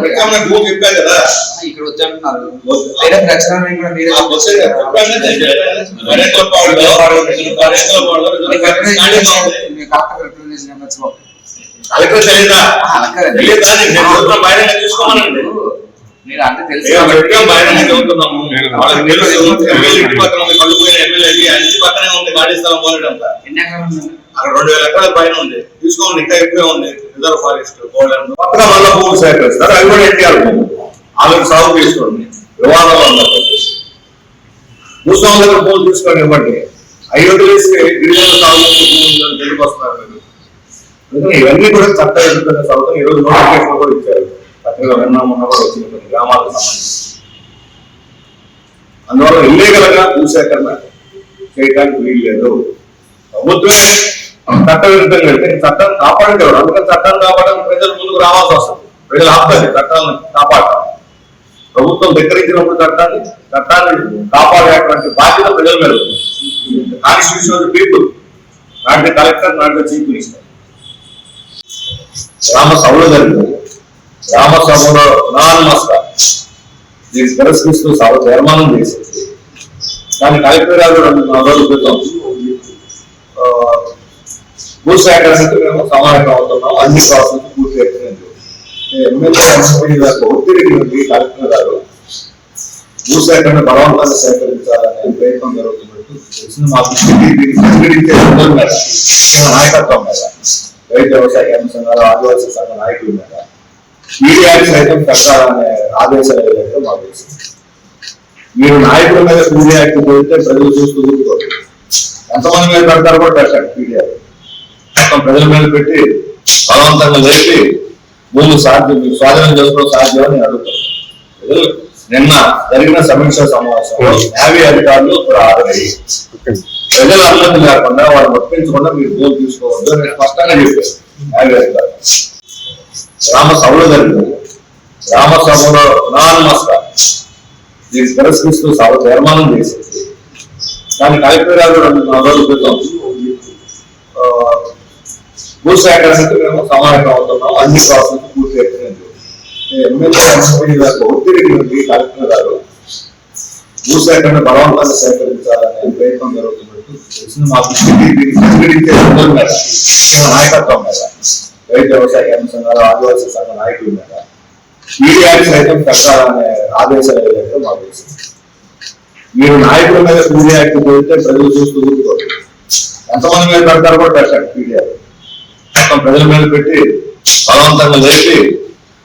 ఉత్తమ భూమి చెప్పా కదా. ఇక్కడ కలెక్టర్. తెలియదా నేను అంటే తెలుసు పక్కన ఉంది కళ్ళు పోయిన ఎమ్మెల్యే ఇంటి పక్కనే ఉంది ఖాళీ స్థలం పోలేడంతా రెండు వేల ఎకరాల పైన ఉంది. తీసుకోండి ఇంకా ఎక్కువే ఉంది. రిజర్వ్ ఫారెస్ట్ పోలేడు పక్కన మళ్ళీ భూమి సేకరిస్తారు. అవి కూడా ఎన్టీఆర్ భూమి. వాళ్ళకి సాగు తీసుకోండి వివాదాలు ఉన్నారు భూస్వాముల దగ్గర భూములు తీసుకోండి ఇవ్వండి? అయోధ్యలేస్తే గిరిజన సాగు భూములు తెలుగు వస్తున్నారు మీరు. ఇవన్నీ కూడా చట్ట ఎదుర్కొన్న సాగుతాం ఈ రోజు నోటిఫికేషన్ కూడా ఇచ్చారు. పత్రిక విన్నా మొన్న కూడా వచ్చింది కొన్ని గ్రామాలకు సంబంధించి. అందువల్ల ఇల్లీగల్గా భూసేకరణ చేయడానికి వీలు లేదు ప్రభుత్వమే చట్ట విరుద్ధంగా వెళ్తే కాపాడండి ఎవరు అందుకని చట్టాన్ని కాపాడడానికి ప్రజలు ముందుకు రావాల్సి వస్తుంది. ప్రజలు ఆపాలి చట్టాలను కాపాడటం. ప్రభుత్వం దగ్గరించినప్పుడు చట్టాన్ని చట్టాన్ని కాపాడేటువంటి బాధ్యత ప్రజల మీద కాన్స్టిట్యూషన్ ఆఫ్ పీపుల్ నాటి కలెక్టర్ నాటి చీఫ్ మినిస్టర్. గ్రామ సభలో జరిగింది. గ్రామ సభలో అనానమస్ దీన్ని తిరస్కరిస్తూ సభ తీర్మానం చేసింది. కానీ కలెక్టర్ గారు రెండు నాలుగు రోజుల క్రితం ఆ, భూసేకరణకు మేము సమావేశం అవుతున్నాం. అన్ని ప్రాసెస్ పూర్తి అయిపోయింది ఎమ్మెల్యే ఎంపీ గారు ఒత్తిడి నుండి కలెక్టర్ గారు భూసేకరణ బలవంతంగా సేకరించాలనే ప్రయత్నం జరుగుతున్నట్టు తెలిసిన మా దృష్టికి దీన్ని ప్రతిఘటించే సందర్భం ముఖ్యంగా నాయకత్వం మీద. రైతు వ్యవసాయ సంఘాలు ఆదివాసీ సంఘ నాయకులు మీద. మీడియాకి సైతం కట్టాలనే ఆదేశాలు ఏదైతే మాకు తెలిసింది. మీరు నాయకుల మీద మీడియాకి పోతే ప్రజలు చూస్తూ ఎంతమంది మీద పెడతారు కూడా పెట్టండి మీడియాలో. మొత్తం ప్రజల మీద పెట్టి బలవంతంగా లేపి భూమి సాధ్యం స్వాధీనం చేసుకోవడం సాధ్యం అని ప్రజలు నిన్న జరిగిన సమీక్ష సమావేశంలో న్యాయ అధికారులు కూడా ఆరోగ్య ప్రజల అనుమతి లేకుండా వాళ్ళు ఒప్పించకుండా మీరు భూమి తీసుకోవద్దు అని స్పష్టంగా చెప్పారు న్యాయ అధికారులు. గ్రామ సభలో జరిగింది. గ్రామ సభలో అనానమస్గా దీన్ని తిరస్కరిస్తూ సభ తీర్మానం చేసింది. కానీ కలెక్టర్ గారు రెండు నాలుగు రోజుల క్రితం ఆ, మేము అవుతున్నాం అన్ని ప్రాసెస్ పూర్తి అయిపోయింది ఎమ్మెల్యే గారు ఒత్తిడి నుండి కలెక్టర్ గారు. భూసేకరణ బలవంతంగా సేకరించాలనే ప్రయత్నం జరుగుతున్నట్టు తెలిసిన మా దృష్టికి నాయకత్వం మీద రైతు వ్యవసాయ సంఘాలు ఆదివాసీ సంఘ నాయకులు మీద మీడియాకి సైతం పెట్టాలనే ఆదేశాలు ఏదైతే మాకు తెలిసింది. మీరు నాయకుల మీద మీడియాకి పోతే ప్రజలు చూస్తూ ఊరుకోరు. ఎంతమంది మీద పెడతారు కూడా పెట్టండి మీడియా మొత్తం ప్రజల మీద పెట్టి బలవంతంగా లేపి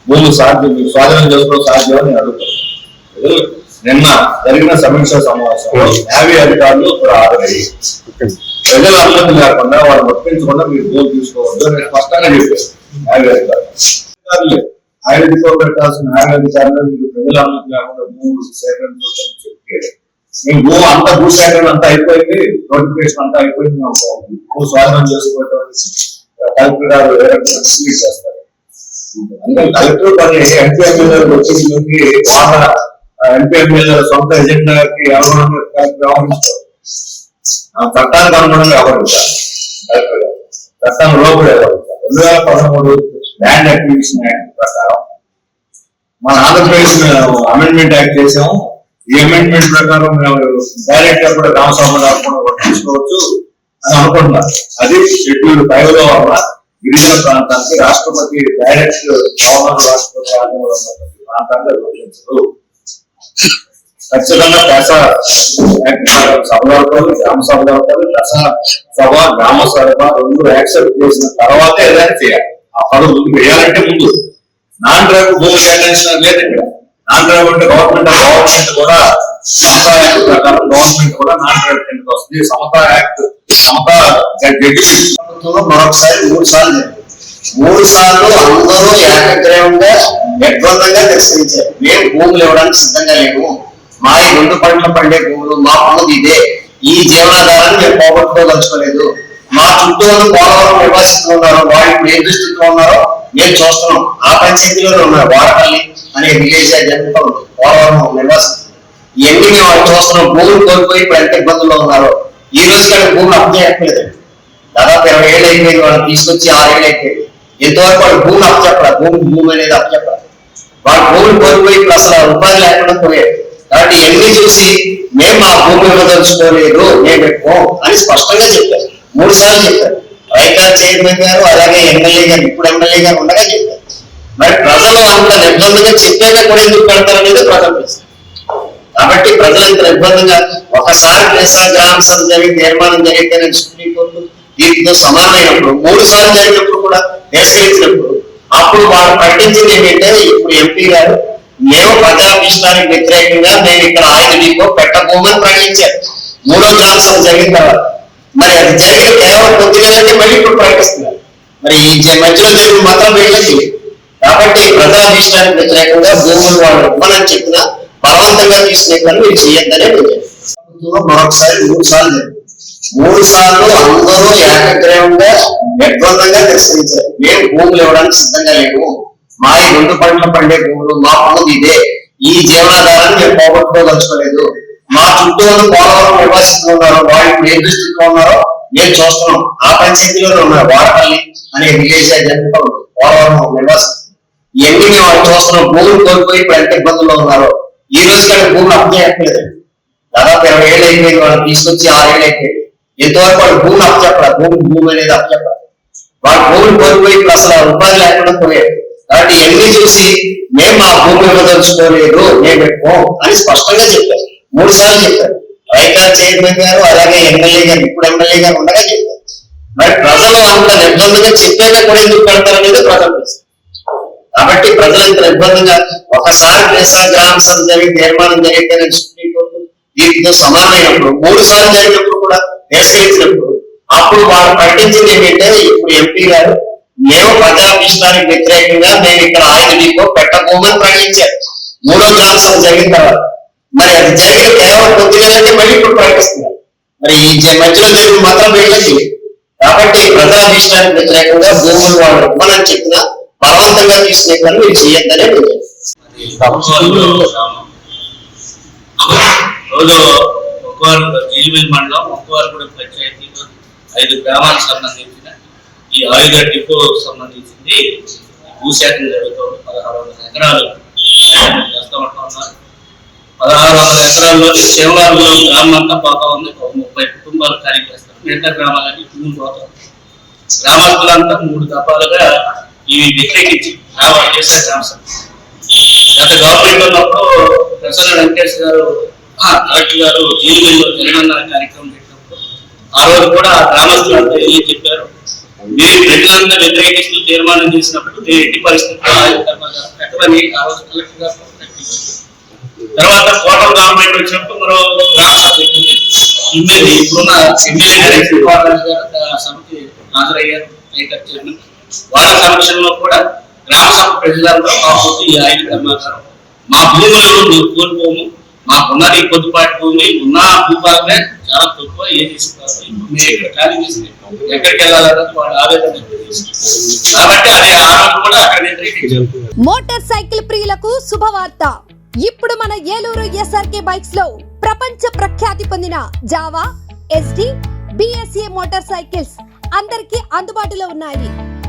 భూమి సాధ్యం స్వాధీనం చేసుకోవడం సాధ్యం అని అడుగుతారు ప్రజలు నిన్న జరిగిన సమీక్ష సమావేశంలో న్యాయ అధికారులు కూడా ప్రజల అనుమతి లేకుండా వాళ్ళు ఒప్పించకుండా మీరు భూమి తీసుకోవద్దు అని స్పష్టంగా చెప్పారు న్యాయ అధికారులు. పెట్టాల్సిన న్యాయ అధికారులు మీరు ప్రజల అనుమతి లేకుండా భూమి సేకరించవద్దని చెప్పి మీ భూ అంతా భూ సేకరణ అంతా అయిపోయింది నోటిఫికేషన్ అంతా అయిపోయింది భూ స్వాధీనం చేసుకోవడం అనేసి కలెక్టర్ గారు ఏ చేస్తారు. కలెక్టర్ పని ఎంపీ ఎమ్మెల్యేలకు వచ్చేసి నుండి వాళ్ళ ఎంపీ ఎమ్మెల్యేల సొంత ఎజెండాకి అనుగుణంగా కలెక్టర్ వ్యవహరిస్తారు చట్టానికి అనుగుణంగా వ్యవహరించాలి. కలెక్టర్ గారు. చట్టాన్ని లోపల వ్యవహరించాలి. రెండు వేల పదమూడు ల్యాండ్ అక్విజిషన్ యాక్ట్ ప్రకారం. మన ఆంధ్రప్రదేశ్ అమెండ్మెంట్ యాక్ట్ చేసాము ఈ అమెండ్మెంట్ ప్రకారం మేము డైరెక్ట్గా కూడా రామస్వామి కూడా తీసుకోవచ్చు. అని అనుకుంటున్నారు అది షెడ్యూల్ ఫైవ్లో వల్ల గిరిజన ప్రాంతానికి రాష్ట్రపతి డైరెక్ట్ గవర్నర్ రాష్ట్రపతి ప్రాంతాన్ని ఖచ్చితంగా దశ సభలు గ్రామ సభలు జరపాలి దశ సభ గ్రామ సభ రెండు యాక్సెప్ట్ చేసిన తర్వాత ఏదైనా చేయాలి ఆ పనులు ముందు వేయాలంటే ముందు నాన్ డ్రైవ్ భూమి కేటాయించిన లేదు ఇక్కడ నాన్ డ్రైవ్ అంటే గవర్నమెంట్ గవర్నమెంట్ కూడా సమతా యాక్ట్ ప్రకారం గవర్నమెంట్ కూడా నాన్ డ్రైవ్ కిందకి వస్తుంది సమతా యాక్ట్ ప్రభుత్వంలో మరొకసారి మూడు సార్లు మూడు సార్లు అందరూ ఏకగ్రహంగా నిర్బంధంగా తిరస్కరించారు. మేము భూములు ఇవ్వడానికి సిద్ధంగా లేము. మా ఈ రెండు పంటలు పండే భూములు మా పనులు ఇదే. ఈ జీవనాధారాన్ని మేము పోగొట్టుకోదలుచుకోలేదు. మా చుట్టూ ఉన్న పోలవరం నివాసిస్తూ ఉన్నారు. వాళ్ళు ఏ దృష్టిలో ఉన్నారో మేము చూస్తున్నాం. ఆ పంచాయతీలోనే ఉన్నారు. వాడపల్లి అనే విలేజ్ అదంతా పోలవరం నివాసితులు ఇవన్నీ మేము వాళ్ళు చూస్తున్నాం? భూములు కోల్పోయి ఇప్పుడు ఎంత ఇబ్బందుల్లో ఉన్నారో. ఈ రోజు కానీ భూములు అప్లై అయిపోలేదు దాదాపు ఇరవై ఏళ్ళు అయిపోయింది వాళ్ళు తీసుకొచ్చి ఆరేళ్ళు అయిపోయింది. ఎంతవరకు వాళ్ళు భూమి అప్పచెప్పరా భూమి భూమి అనేది అప్పచెప్పరా వాళ్ళ భూములు కోల్పోయి ఇప్పుడు అసలు ఉపాధి లేకుండా పోయారు. కాబట్టి ఎన్ని చూసి మేము మా భూమి ఇవ్వదలుచుకోలేదు మేము ఎక్కువ అని స్పష్టంగా చెప్పారు. మూడు సార్లు చెప్పారు. రైతు చైర్మన్ గారు అలాగే ఎమ్మెల్యే గారు ఇప్పుడు ఎమ్మెల్యే గారు ఉండగా చెప్పారు. మరి ప్రజలు అంత నిర్బంధంగా చెప్పాక కూడా ఎందుకు పెడతారనేది ప్రజలు ప్రశ్న. కాబట్టి ప్రజలంతా నిర్బంధంగా ఒకసారి దేశ గ్రామ సభ జరిగి తీర్మానం జరిగితే సుప్రీంకోర్టు దీంతో సమానమైనప్పుడు మూడు సార్లు జరిగినప్పుడు కూడా తిరస్కరించినప్పుడు అప్పుడు వాళ్ళు ప్రకటించింది ఏంటంటే ఇప్పుడు ఎంపీ గారు మేము ప్రజాభిష్టానికి వ్యతిరేకంగా మేము ఇక్కడ ఆయన మీకు పెట్టబోమని ప్రకటించారు. మూడో గ్రామ సభ జరిగిన తర్వాత మరి అది జరిగిన కేవలం కొద్దిగానే మళ్ళీ ఇప్పుడు ప్రకటిస్తున్నారు. మరి ఈ మధ్యలో జరిగిన మాత్రం వీళ్ళకి కాబట్టి ప్రజాభిష్టానికి వ్యతిరేకంగా భూములు వాళ్ళు ఇవ్వనని చెప్పినా బలవంతంగా తీసుకునే పని మీరు చేయొద్దనే మరొకసారి మూడు సార్లు మూడు సార్లు అందరూ ఏకగ్రీవంగా నిర్బంధంగా తిరస్కరించారు. మేము భూములు ఇవ్వడానికి సిద్ధంగా లేవు మా ఈ రెండు పంటలు పండే భూములు మా పనులు ఇదే. ఈ జీవనాధారాన్ని మేము పోగొట్టుకోదలుచుకోలేదు. మా చుట్టూ ఉన్న పోలవరం నివాసితులు ఉన్నారు వాళ్ళు ఏ దృష్టిలో ఉన్నారో మేము చూస్తున్నాం. ఆ పంచాయతీలోనే ఉన్నారు. వాడపల్లి అనే విలేజ్ జనత పోలవరం నివాసం ఇవన్నీ మేము వాళ్ళు చూస్తున్నాం? భూములు కోల్పోయి ఇప్పుడు ఎంత ఇబ్బందుల్లో ఉన్నారో. ఈ రోజు కానీ భూములు అప్పచేయట్లేదు దాదాపు ఇరవై ఏళ్ళు అయిపోయింది వాళ్ళు తీసుకొచ్చి ఆరు ఏళ్ళు అయిపోయింది. ఎంతవరకు వాళ్ళు భూమి అప్పచెప్పరా భూమి భూమి అనేది అప్పచెప్పరా వాళ్ళ భూములు కోల్పోయి ఇప్పుడు అసలు ఉపాధి లేకుండా పోయారు. కాబట్టి ఎన్ని చూసి మేము మా భూమి ఇవ్వదలుచుకోలేదు మేము ఎక్కువ అని స్పష్టంగా చెప్పారు. మూడు సార్లు చెప్పారు. రైటర్ చైర్మన్ గారు అలాగే ఎమ్మెల్యే గారు ఇప్పుడు ఎమ్మెల్యే గారు ఉండగా చెప్పారు. మరి ప్రజలు అంత నిర్బంధంగా చెప్పాక కూడా ఎందుకు పెడతారనేది ప్రజలు కాబట్టి ప్రజలు నిర్బంధంగా ఒకసారి దేశ గ్రామ సభ జరిగి తీర్మానం జరిగితే సుప్రీంకోర్టు దీంతో సమానమైనప్పుడు మూడు సార్లు జరిగినప్పుడు కూడా తిరస్కరించినప్పుడు అప్పుడు వారు ప్రకటించింది ఏంటంటే ఇప్పుడు ఎంపీ గారు మేము ప్రజాభిష్టానికి వ్యతిరేకంగా మేము ఇక్కడ ఆయుధ మీకు పెట్టబోమని ప్రకటించారు. మూడో గ్రామ సభ జరిగిన తర్వాత మరి అది జరిగిన కేవలం కొద్దిగా మళ్ళీ ఇప్పుడు ప్రకటిస్తున్నారు. మరి ఈ జ- మధ్యలో జరిగిన మాత్రం వీళ్ళకి కాబట్టి ప్రజాభిష్టానికి వ్యతిరేకంగా భూములు వాళ్ళు ఇవ్వనని చెప్పిన బలవంతంగా తీసుకునే పని మీరు చేయొద్దనే రోజు జీలిమిల్ మండలం కూడా పంచాయతీలో ఐదు గ్రామాలకు సంబంధించిన ఈ ఆయుధ డిపో సంబంధించింది. భూసేకరణ జరుగుతుంది. పదహారు వందల ఎకరాలు. చేస్తూ ఉంటున్నారు పదహారు వందల ఎకరాల్లో శివవారంలో గ్రామం అంతా పోతా ఉంది. ఒక ముప్పై కుటుంబాలు ఖాళీ చేస్తారు. మిగతా గ్రామాలన్నీ భూములు పోతాం గ్రామస్తులంతా మూడు దఫాలుగా ఇవి వ్యతిరేకించి రావాలి చేసే గ్రామ గత గవర్నమెంట్ ఉన్నప్పుడు ప్రసన్న వెంకటేష్ గారు కలెక్టర్ గారు జీవితంలో తెలంగాణ కార్యక్రమం పెట్టినప్పుడు ఆ రోజు కూడా గ్రామస్తులంతా వెళ్ళి చెప్పారు? మీరు ప్రజలంతా వ్యతిరేకిస్తూ తీర్మానం చేసినప్పుడు మీరు ఎట్టి పరిస్థితుల్లో పెట్టమని ఆ రోజు కలెక్టర్ గారు తర్వాత కోటం గవర్నమెంట్ వచ్చినప్పుడు మరో ఇప్పుడున్న ఎమ్మెల్యే గారు శ్రీపాదరాజు సభకి హాజరయ్యారు ఐకర్ చైర్మన్. సమక్షంలో కూడా గ్రామ సభ ప్రజలందరూ మాకు ఈ ఆయన కర్మాగారం మా భూములను మేము కోల్పోము మాకున్నది కొద్దిపాటి భూమి ఉన్న భూభాగమే చాలా తక్కువ ఏ తీసుకున్నారు ఖాళీ ఎక్కడికి వెళ్ళాలన్నది వాళ్ళ ఆవేదన. కాబట్టి అది కూడా అక్కడ మోటార్ సైకిల్ ప్రియులకు శుభవార్త. ఇప్పుడు మన ఏలూరు ఎస్ఆర్కే బైక్స్లో ప్రపంచ ప్రఖ్యాతి పొందిన Jawa SD BSA motorcycles అందరికీ అందుబాటులో ఉన్నాయి.